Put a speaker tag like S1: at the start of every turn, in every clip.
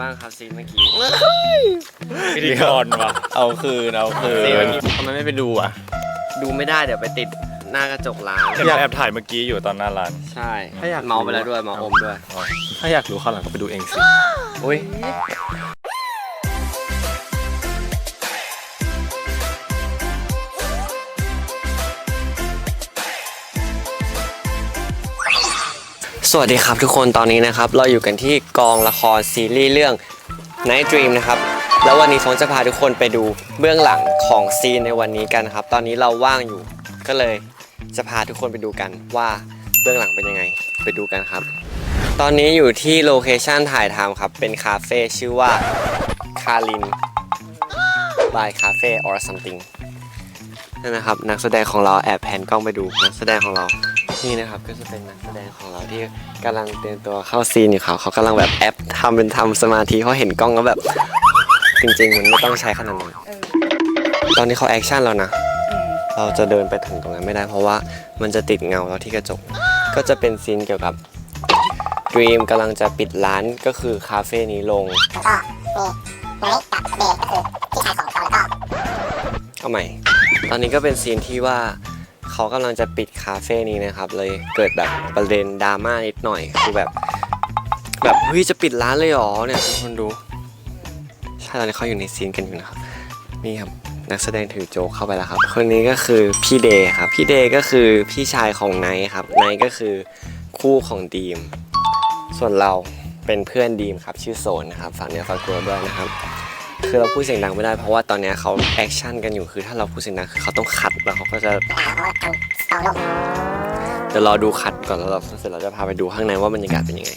S1: บ้างครับซีนเมื่อกี้
S2: พิธีกรวะเอาคืนเอาคืน
S1: เดี๋ยว
S2: ทำไมไม่ไปดูอะ
S1: ดูไม่ได้เดี๋ยวไปติดหน้ากระจกร้าน
S2: อยากแอบถ่ายเมื่อกี้อยู่ตอนหน้าร้าน
S1: ใช่
S2: ถ้าอยาก
S1: เมาไปแล้วด้วยเมาอมด้วย
S2: ถ้าอยากรู้ข้างหลังก็ไปดูเองสิ
S1: อุ้ย สวัสดีครับทุกคนตอนนี้นะครับ เราอยู่กันที่กองละครซีรีส์เรื่อง Night Dream นะครับ แล้ววันนี้ฟงจะพาทุกคนไปดูเบื้องหลังของซีนในวันนี้กันครับ ตอนนี้เราว่างอยู่ก็เลยจะพาทุกคนไปดูกันว่าเบื้องหลังเป็นยังไงไปดูกันครับ ตอนนี้อยู่ที่โลเคชันถ่ายทำครับ เป็นคาเฟ่ชื่อว่าคาริน by Cafe or something นั่นนะครับ นักแสดงของเราแอบแผนกล้องไปดูนักแสดงของเรา นี่นะครับก็จะเป็นนักแสดงของเราที่กำลังเตรียมตัวเข้าซีนอยู่เขาเขากำลังแบบแอปทำเป็นทำสมาธิเขาเห็นกล้องแล้วแบบ จริงๆ มันไม่ต้องใช้ขนาดนั้นตอนนี้เขาแอคชั่นแล้วนะเราจะเดินไปถึงตรงนั้นไม่ได้เพราะว่ามันจะติดเงาเราที่กระจก ก็จะเป็นซีนเกี่ยวกับ Dream กำลังจะปิดร้านก็คือคาเฟ่นี้ลงเอาใหม่ ตอนนี้ก็เป็นซีนที่ว่า เขากำลังจะปิดคาเฟ่นี้นะครับ เลยเกิดแบบประเด็นดราม่านิดหน่อย คือแบบ แบบเฮ้ยจะปิดร้านเลยหรอเนี่ยทุกคนดูใช่ตอนนี้เขาอยู่ในซีนกันอยู่นะครับ นี่ครับนักแสดงถือโจ๊กเข้าไปแล้วครับ คนนี้ก็คือพี่เดย์ครับ พี่เดย์ก็คือพี่ชายของไนท์ครับ ไนท์ก็คือคู่ของดีม ส่วนเราเป็นเพื่อนดีมครับ ชื่อโซนนะครับ ฝากเนื้อฝากตัวด้วยนะครับ คือเราพูดเสียงดังไม่ได้เพราะว่าตอนเนี้ยเขาแอคชั่นกันอยู่คือถ้าเราพูดเสียงดังคือเขาต้องคัดแล้วเขาก็จะเดี๋ยวรอดูคัดก่อนแล้วเราเสร็จเราจะพาไปดูข้างในว่าบรรยากาศเป็นยังไง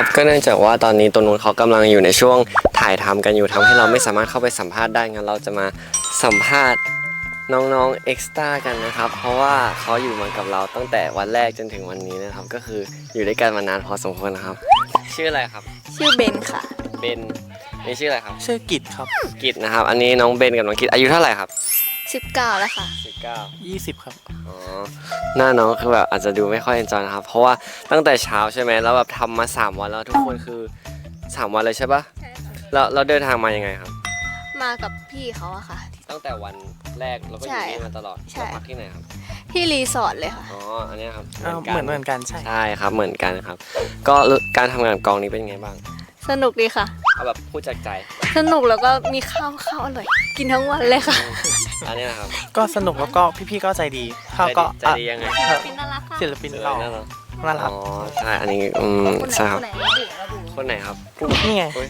S1: ครับก็เนื่องจากว่าตอนนี้ตัวนู้นเขากำลังอยู่ในช่วงถ่ายทำกันอยู่ทำให้เราไม่สามารถเข้าไปสัมภาษณ์ได้งั้นเราจะมาสัมภาษณ์น้องๆเอ็กซ์ต้ากันนะครับ เพราะว่าเขาอยู่มากับเราตั้งแต่วันแรกจนถึงวันนี้นะครับ ก็คืออยู่ด้วยกันมานานพอสมควรนะครับ ชื่ออะไรครับ
S3: ชื่อเบนค่ะ
S1: เบนนี่ชื่ออะไรครับ
S2: ชื่อกิจครับ
S1: กิตนะครับ อันนี้น้องเบนกับน้องกิตอายุเท่าไหร่ครับ
S3: 19 แล้วค่ะ
S1: 19
S2: 20ครับ
S1: อ๋อหน้าน้องคือแบบอาจจะดูไม่ค่อยเอนจอยนะครับ เพราะว่าตั้งแต่เช้าใช่ไหมแล้วแบบทำมา3วันแล้วทุกคนคือ3วันเลยใช่ปะ
S3: ใช่ค่ะ
S1: แล้วเราเดินทางมายังไงครับ
S3: มากับพี่เขาอะค่ะ
S1: ตั้งแต่วันแรกเราก็อ
S3: ใช่
S1: ยู่นี่มาตลอด
S3: ใช่
S1: เราพักที่ไหนครับ
S3: ที่รีสอร์ทเลยค่ะ
S1: อ๋อ อันเนี้ยครับ
S2: อ้าวเหมือนเหมือนกันใช่
S1: ใช่ครับ เหมือนกันครับ ก็การทำงานกับกองนี้เป็นยังไงบ้าง
S3: สนุกดีค่ะ
S1: เอาแบบพูดจากใจ
S3: สนุกแล้วก็มีข้าวข้าวอร่อย กินทั้งวันเลยค่ะ
S1: อันนี้นะครับ
S2: ก็สนุกแล้วก็พี่ๆก็ใจดีเขาก็
S1: ใจดีใจดียังไง
S2: อะ
S3: กินน่ารักค่ะ
S2: ศิลปินเรา
S1: น่ารัก
S2: น่ารัก
S1: อ๋อใช่อันนี้อืม
S3: คนไหน
S1: ใช่ครับ
S3: คนไหนระบุระบุ
S1: คนไหนครับ
S2: นี่ไง
S1: โอ๊ย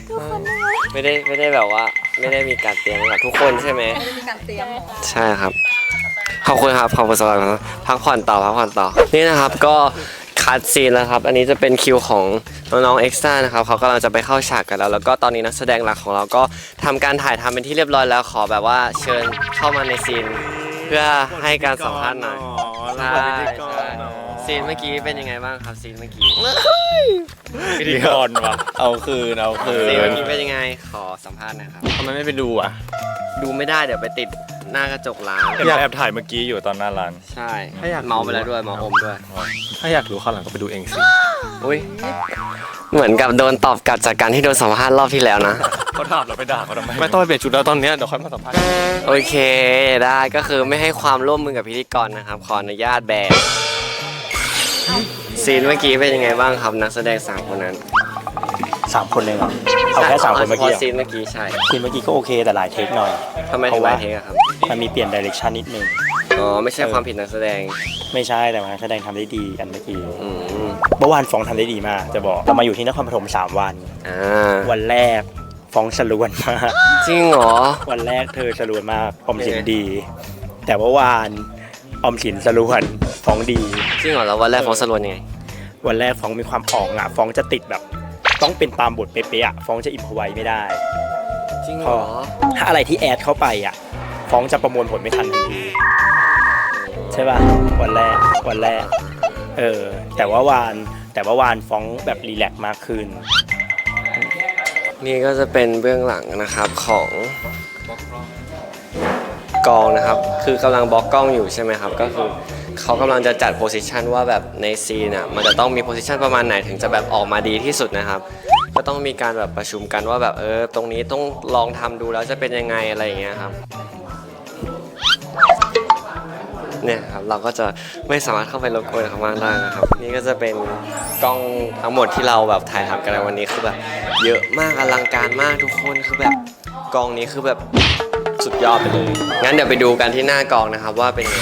S1: ไม่ได้ไม่ได้แบบว่า ไม่ได้มีการเตรียมกับทุกคนใช่ไหม
S3: มีการเตรียม
S1: ใช่ครับขอบคุณครับขอบคุณสำหรับการพักผ่อนต่อพักผ่อนต่อนี่นะครับก็ คัดซีนแล้วครับ อันนี้จะเป็นคิวของน้องๆเอ็กซ์ต้านะครับเขากำลังจะไปเข้าฉากกันแล้ว แล้วก็ตอนนี้นักแสดงหลักของเราก็ทำการถ่ายทำเป็นที่เรียบร้อยแล้วขอแบบว่าเชิญเข้ามาในซีน เพื่อให้การสัมภาษณ์หน่อยใช่ใช่ซีนเมื่อกี้เป็นยังไงบ้างครับซีนเมื่อกี้
S2: พิธีกรวะเอาคืนเอาคื
S1: ซีน
S2: น
S1: เมื่อกี้เป็นยังไงขอสัมภาษณ์หนะครับ
S2: ทำไมไม่ไปดูอะ
S1: ดูไม่ได้เดี๋ยวไปติดหน้ากระจกร้าน
S2: อยากแอบถ่ายเมื่อกี้อยู่ตอนหน้าร้าน
S1: ใช่
S2: ถ้าอยาก
S1: เมาไปแล้วด้วยเมาอมด้วย
S2: ถ้าอยากรู้ข้างหลังก็ไปดูเองสิ
S1: อุ้ยเหมือนกับโดนตอบกลับจากการที่โดนสัมภาษณ์รอบที่แล้วนะ
S2: เขาถามเราไปด่าเขาทำไม ไม่ต้องไปเปลี่ยนชุดแล้วตอนเนี้ยเดี๋ยวค่อยมาสัมภาษณ์
S1: โอเคได้ก็คือไม่ให้ความร่วมมือกับพิธีกรนะครับ ขออนุญาตแบนซีนเมื่อกี้เป็นยังไงบ้างครับนักแสดงสามคนนั้น
S4: สามคนเลยเหรอ เอาแค่สามคนเมื่อกี้
S1: ฉ
S4: เหรอ
S1: ซีนเมื่อกี้ใช่
S4: ทีมเมื่อกี้ก็โอเคแต่หลายเทคหน่อย
S1: ทำไมถึงหลายเทคอะครับ
S4: มันมีเปลี่ยนดิเรกชันนิดนึง
S1: อ๋อ ไม่ใช่ความผิดนักแสดง
S4: ไม่ใช่แต่ว่าแสดงทำได้ดีกันเมื่อกี้
S1: อืม
S4: เมื่อวานฟองทำได้ดีมาก จะบอกเรามาอยู่ที่นครปฐมสามวัน
S1: อ่า
S4: วันแรกฟองสลวนมาก
S1: จริงเหรอ
S4: วันแรกเธอสลวนมากออมสิน
S1: ยังไง
S4: ดี แต่เมื่อวานออมสินสลวนฟองดี
S1: จริงเหรอแล้ววันแรกฟองสลวนยังไง
S4: วันแรกฟองมีความอ่องอะฟองจะติดแบบ ต้องเป็นตามบทเป๊ะๆอะฟองจะอิมพอไว้ไม่ได้
S1: จริงเหรอ
S4: ถ้าอะไรที่แอดเข้าไปอะ ฟ้องจะประมวลผลไม่ทันทันทีใช่ป่ะวันแรกวันแรก เออ แต่ว่าวานแต่ว่าวานฟ้องแบบรีแลกซ์มากขึ้น
S1: นี่ก็จะเป็นเบื้องหลังนะครับของกองนะครับ คือกำลังบล็อกกล้องอยู่ใช่ไหมครับ ก็คือ เขากำลังจะจัดโพสิชันว่าแบบในซีนอะมันจะต้องมีโพสิชันประมาณไหนถึงจะแบบออกมาดีที่สุดนะครับก็ต้องมีการแบบประชุมกันว่าแบบเออตรงนี้ต้องลองทำดูแล้วจะเป็นยังไงอะไรอย่างเงี้ยครับเนี่ยครับเราก็จะไม่สามารถเข้าไปรบกวนเขามากได้นะครับ นี่ก็จะเป็นกล้องทั้งหมดที่เราแบบถ่ายทำกันในวันนี้คือแบบเยอะมากอลังการมากทุกคนคือแบบกองนี้คือแบบสุดยอดไปเลยงั้นเดี๋ยวไปดูกันที่หน้ากองนะครับว่าเป็นไง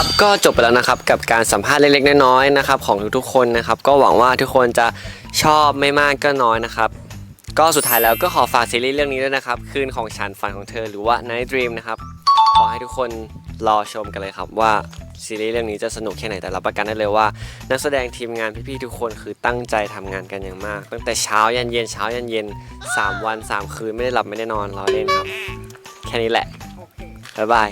S1: ครับก็จบไปแล้วนะครับกับการสัมภาษณ์เล็กๆน้อยๆนะครับของทุกๆคนนะครับ ก็หวังว่าทุกคนจะชอบไม่มากก็น้อยนะครับ ก็สุดท้ายแล้วก็ขอฝากซีรีส์เรื่องนี้ด้วยนะครับ คืนของฉันฝันของเธอหรือว่า Night Dream นะครับ ขอให้ทุกคนรอชมกันเลยครับว่าซีรีส์เรื่องนี้จะสนุกแค่ไหนแต่รับประกันได้เลยว่า นักแสดงทีมงานพี่ๆทุกคนคือตั้งใจทำงานกันอย่างมาก ตั้งแต่เช้ายันเย็นเช้ายันเย็นสามวันสามคืนไม่ได้หลับไม่ได้นอนรอเล่นครับ แค่นี้แหละบ๊ายบาย